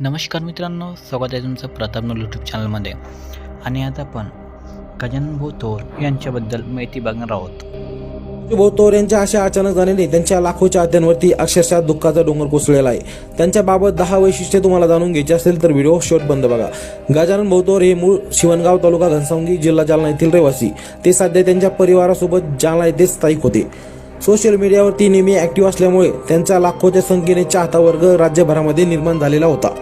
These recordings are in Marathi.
नमस्कार मित्रांनो स्वागत आहे तुमचं प्रताप यूट्यूब चॅनलमध्ये आणि आता आपण गजानन भाऊ थोर यांच्याबद्दल माहिती बघणार आहोत. भाऊ यांच्या अशा अचानक जाण्याने त्यांच्या लाखो चाहत्यांवरती अक्षरशः दुःखाचा डोंगर कोसळलेला आहे. त्यांच्याबाबत दहा वैशिष्ट्ये तुम्हाला जाणून घ्यायची असेल तर व्हिडिओ शॉर्ट बंद बघा. गजानन भाऊतोर हे मूळ शिवणगाव तालुका घनसावंगी जिल्हा जालना येथील रहिवासी. ते सध्या त्यांच्या परिवारासोबत जालना येथे स्थायिक होते. सोशल मीडियावरती नेहमी ऍक्टिव्ह असल्यामुळे त्यांचा लाखोच्या संख्येने चाहता वर्ग राज्यभरामध्ये निर्माण झालेला होता.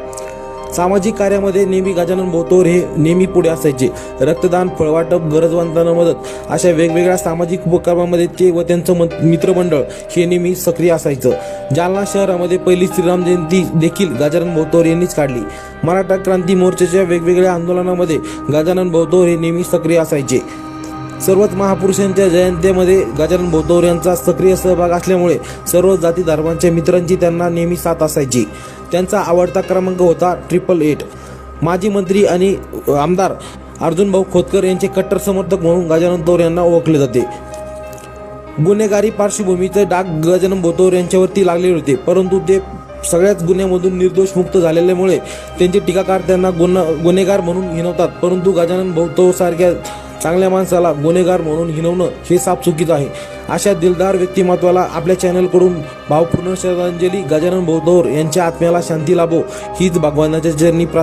सामाजिक कार्यामध्ये नेहमी गजानन बोतोर हे नेहमी पुढे असायचे. रक्तदान फळवाटप गरजवंतांना मदत अशा वेगवेगळ्या सामाजिक उपक्रमामध्ये ते व त्यांचं मत- मित्रमंडळ हे नेहमी सक्रिय असायचं. जालना शहरामध्ये पहिली श्रीराम जयंती देखील गजानन भोतोर यांनीच काढली. मराठा क्रांती मोर्चाच्या वेगवेगळ्या आंदोलनामध्ये गजानन भोतोर हे नेहमी सक्रिय असायचे. सर्वच महापुरुषांच्या जयंतीमध्ये गजानन भोतोर यांचा सक्रिय सहभाग असल्यामुळे सर्व जाती धर्मांच्या मित्रांची त्यांना नेहमी साथ असायची. त्यांचा आवडता क्रमांक होता ट्रिपल एट माजी मंत्री आणि आमदार अर्जुन भाऊ खोतकर यांचे कट्टर समर्थक म्हणून गजानन तोर यांना ओळखले जाते. गुन्हेगारी पार्श्वभूमीचे डाग गजानन भोतोर यांच्यावरती लागले होते परंतु ते सगळ्याच गुन्ह्यामधून निर्दोष मुक्त झालेल्यामुळे त्यांचे टीकाकार त्यांना गुन्हा गुन्हेगार म्हणून हिनवतात परंतु गजानन भोतोर सारख्या चांगल्या माणसाला गुन्हेगार म्हणून हिनवणं हे साप चुकीचं आहे. अशा दिलदार व्यक्तिमत्वाला आपल्या चॅनलकडून भावपूर्ण श्रद्धांजली गजानन भोतोर यांच्या आत्म्याला शांती लाभो. हीच भगवानाच्या चरणी प्रा